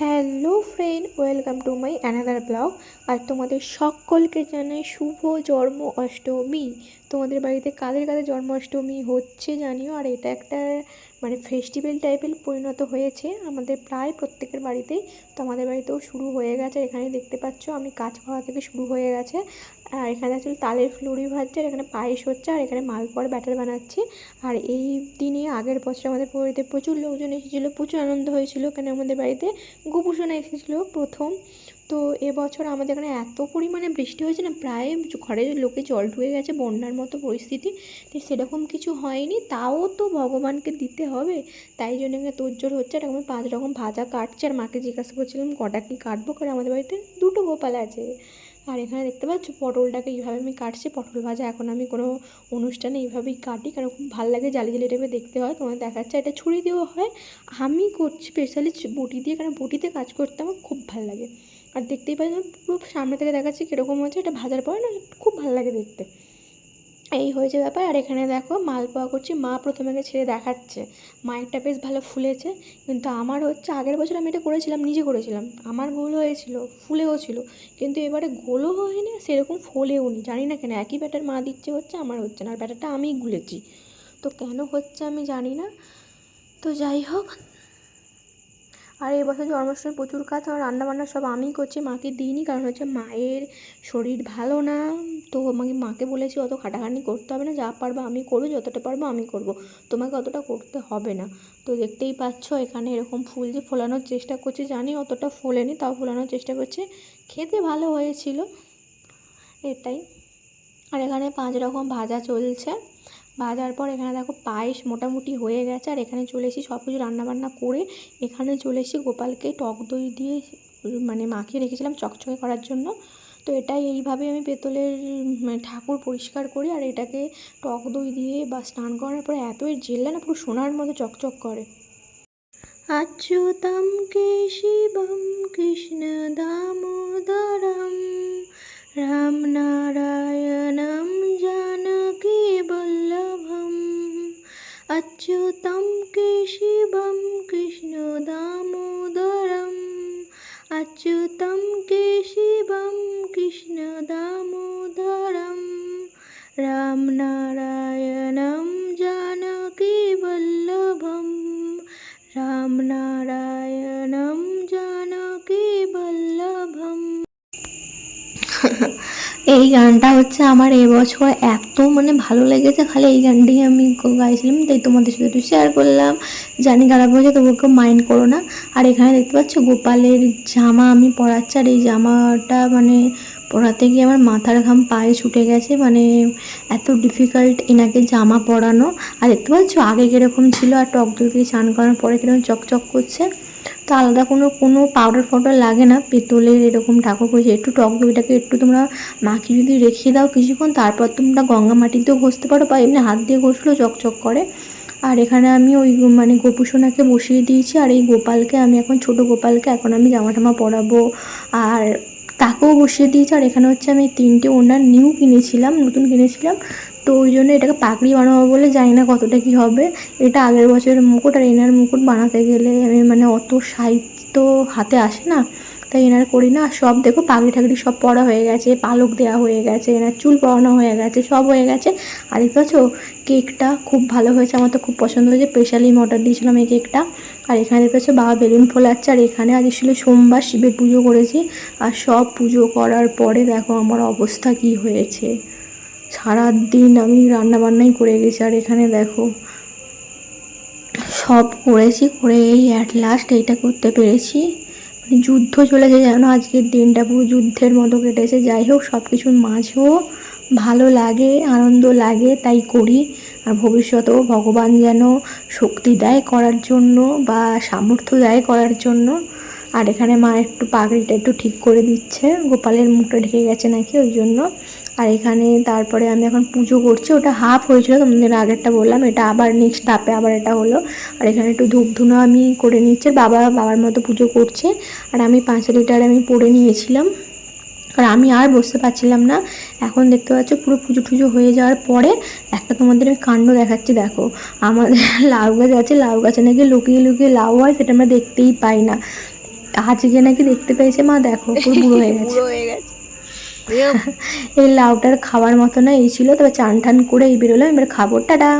Hello friend, welcome to my another blog. আর তোমাদের সকলকে জানাই শুভ জন্ম অষ্টমী তোমাদের বাড়িতে কাদের কাদের জন্ম অষ্টমী হচ্ছে জানিও, আর এটা একটা মানে ফেস্টিভ্যাল টাইপের পরিণত হয়েছে আমাদের প্রায় প্রত্যেকের বাড়িতেই। তোমাদের বাড়িতেও শুরু হয়ে গেছে। এখানে দেখতে পাচ্ছ আমি কাজ করা থেকে শুরু হয়ে গেছে। আর এখানে আসলে তালের ফ্লুরি ভাজছে, আর এখানে পায়েস হচ্ছে, আর এখানে মালপোয়ার ব্যাটার বানাচ্ছি। আর এই দিনে আগের বছর আমাদের বাড়িতে প্রচুর লোকজন এসেছিল, প্রচুর আনন্দ হয়েছিল। কেন আমাদের বাড়িতে গোপুসোনা এসেছিল প্রথম। তো এবছর আমাদের এখানে এত পরিমাণে বৃষ্টি হয়েছে না, প্রায় ঘরের লোকে জল ঢুকে গেছে বন্যার মতো পরিস্থিতি। তো সেরকম কিছু হয়নি, তাও তো ভগবানকে দিতে হবে। তাই জন্য এখানে তোড়জোড় হচ্ছে, আর এখন পাঁচ রকম ভাজা কাটছে। আর মাকে জিজ্ঞাসা করছিলাম, কটা কি কাটবো? কারণ আমাদের বাড়িতে দুটো গোপাল আছে। আর এখানে দেখতে পাচ্ছ পটলটাকে এইভাবে আমি কাটছি। পটল ভাজা এখন আমি কোনো অনুষ্ঠানে এইভাবেই কাটি, কারণ খুব ভালো লাগে জালি জালি টাইপে দেখতে হয়। তোমার দেখাচ্ছে, এটা ছুরি দিয়েও হয়। আমি করছি স্পেশালি বটি দিয়ে, কারণ বটিতে কাজ করতে আমার খুব ভালো লাগে। আর দেখতেই পাই পুরো সামনে থেকে দেখাচ্ছি কীরকম হচ্ছে এটা ভাজার পরে না খুব ভালো লাগে দেখতে। এই হয়েছে ব্যাপার। আর এখানে দেখো, মাল মালপোয়া করছি। মা প্রথমে ছেড়ে দেখাচ্ছে। মায়েরটা বেশ ভালো ফুলেছে। কিন্তু আমার হচ্ছে, আগের বছর আমি এটা করেছিলাম, নিজে করেছিলাম। আমার গোল হয়েছিল, ফুলেও ছিল। কিন্তু এবারে গোলও হয়নি সেরকম ফোলেও নি। জানি না কেন, একই ব্যাটার মা দিচ্ছে হচ্ছে, আমার হচ্ছে না। আর ব্যাটারটা আমিই গুলেছি। তো কেন হচ্ছে আমি জানি না। তো যাই হোক আর এই বছর জন্মাষ্টমী প্রচুর কাজ আর রান্নাবান্না সব আমিই করছি, মাকে দিইনি, কারণ হচ্ছে মায়ের শরীর ভালো না। তো আমাকে মাকে বলেছি, অত খাটাখাটি করতে হবে না, যা পারব আমি করব, যতটা পারব আমি করব। তোমাকে অতটা করতে হবে না। তো দেখতেই পাচ্ছ, এখানে এরকম ফুল যে ফোলানোর চেষ্টা করছি, জানি অতটা ফোলেনি, তাও ফোলানোর চেষ্টা করছে। খেতে ভালো হয়েছিল, এটাই। আর এখানে পাঁচ রকম ভাজা চলছে। ভাজার পর এখানে দেখো পায়েস মোটামুটি হয়ে গেছে আর এখানে চলে এসেছি সব কিছু রান্নাবান্না করে এখানে চলে এসেছি গোপালকে টক দই দিয়ে মানে মাখিয়ে রেখেছিলাম চকচকে করার জন্য তো এটাই এইভাবে আমি পেতলের মানে ঠাকুর পরিষ্কার করি আর এটাকে টক দই দিয়ে বা স্নান করার পরে এতই জেললে না পুরো সোনার মতো চকচক করে अच्युतं केशिवं कृष्णदामोदरं रामनारायणं अच्युतं केशिवं कृष्णदामोदरम् अच्युतं केशिवं कृष्णदामोदरं रामनारायणं जानकीवल्लभं रामनारायणं जानकीवल्लभम् এই গানটা হচ্ছে আমার এবছর এত মানে ভালো লেগেছে, খালি এই গানটাই আমি গাইছিলাম, তাই তোমাদের সাথে একটু শেয়ার করলাম। জানি খারাপ হয়েছে তবু কেউ মাইন্ড করো না। আর এখানে দেখতে পাচ্ছ গোপালের জামা আমি পরাচ্ছি, আর এই জামাটা মানে পরাতে গিয়ে আমার মাথার ঘাম পায়ে ছুটে গেছে মানে এত ডিফিকাল্ট এনাকে জামা পরানো। আর দেখতে পাচ্ছ আগে কীরকম ছিল, আর টক দই দিয়ে স্নান করার পরে কীরকম চকচক করছে। তো আলাদা কোনো কোনো পাউডার ফাউডার লাগে না। পেতলের এরকম ঠাকুর করেছে একটু টক দইটাকে একটু তোমরা মাখিয়ে যদি রেখে দাও কিছুক্ষণ, তারপর তোমরা গঙ্গা মাটিতেও ঘষতে পারো বা এমনি হাত দিয়ে ঘষলেও চকচক করে। আর এখানে আমি ওই মানে গোপুসোনাকে বসিয়ে দিয়েছি। আর এই গোপালকে, আমি এখন ছোট গোপালকে, এখন আমি জামা টামা পরাবো। আর তাকেও বসিয়ে দিয়েছি। আর এখানে হচ্ছে আমি তিনটে ওনার নিউ কিনেছিলাম, নতুন কিনেছিলাম। তো ওই জন্য এটাকে পাগড়ি বানাবো বলে জানি না কতটা কি হবে। এটা আগের বছরের মুকুট আর এনার মুকুট বানাতে গেলে আমি মানে অত সাহিত্য হাতে আসে না, তাই এনার করি না। সব দেখো পাগড়ি ঠাগড়ি সব পরা হয়ে গেছে, পালক দেওয়া হয়ে গেছে, এনার চুল পরানো হয়ে গেছে, সব হয়ে গেছে। আর দেখতে কেকটা খুব ভালো হয়েছে, আমার তো খুব পছন্দ হয়েছে স্পেশালি আমি অর্ডার দিয়েছিলাম এই কেকটা। আর এখানে দেখতে বাবা বেলুন ফোলাচ্ছে, আর এখানে আজ ছিল সোমবার, শিবের পুজো করেছি। আর সব পুজো করার পরে দেখো আমার অবস্থা কি হয়েছে। সারাদিন আমি রান্না বান্নাই করে গেছি, আর এখানে দেখো সব করেছি, করে এই অ্যাট লাস্ট এইটা করতে পেরেছি। মানে যুদ্ধ চলেছে যেন, আজকের দিনটা পুরো যুদ্ধের মতো কেটেছে। যাই হোক সব কিছুর মাঝেও ভালো লাগে, আনন্দ লাগে, তাই করি। আর ভবিষ্যতেও ভগবান যেন শক্তি দেয় করার জন্য বা সামর্থ্য দেয় করার জন্য আর এখানে মা একটু পাগড়িটা একটু ঠিক করে দিচ্ছে। গোপালের মুখটা ঢেকে গেছে নাকি ওই জন্য। আর এখানে তারপরে আমি এখন পুজো করছি। ওটা হাফ হয়েছিল, তোমাদের আগেরটা বললাম। এটা আবার নেক্সট ধাপে আবার এটা হলো। আর এখানে একটু ধূপ ধুনো আমি করে নিচ্ছি। বাবা, বাবার মতো পুজো করছে। আর আমি পাঁচ লিটার আমি পরে নিয়েছিলাম। আর আমি আর বসতে পারছিলাম না। এখন দেখতে পাচ্ছ, পুরো পুজো টুজো হয়ে যাওয়ার পরে একটা তোমাদের আমি কাণ্ড দেখাচ্ছি, দেখো। আমাদের লাউ গাছ আছে, লাউ গাছে নাকি লুকিয়ে লুকিয়ে লাউ হয়, সেটা আমরা দেখতেই পাই না। আজকে নাকি দেখতে পেয়েছে মা দেখো পুরো বুড়ো হয়ে গেছে। হয়ে গেছে। এই লাউটার খাওয়ার মতো না এই ছিল তবে চান টান করে এই বেরোলাম এবার খাব টাটা।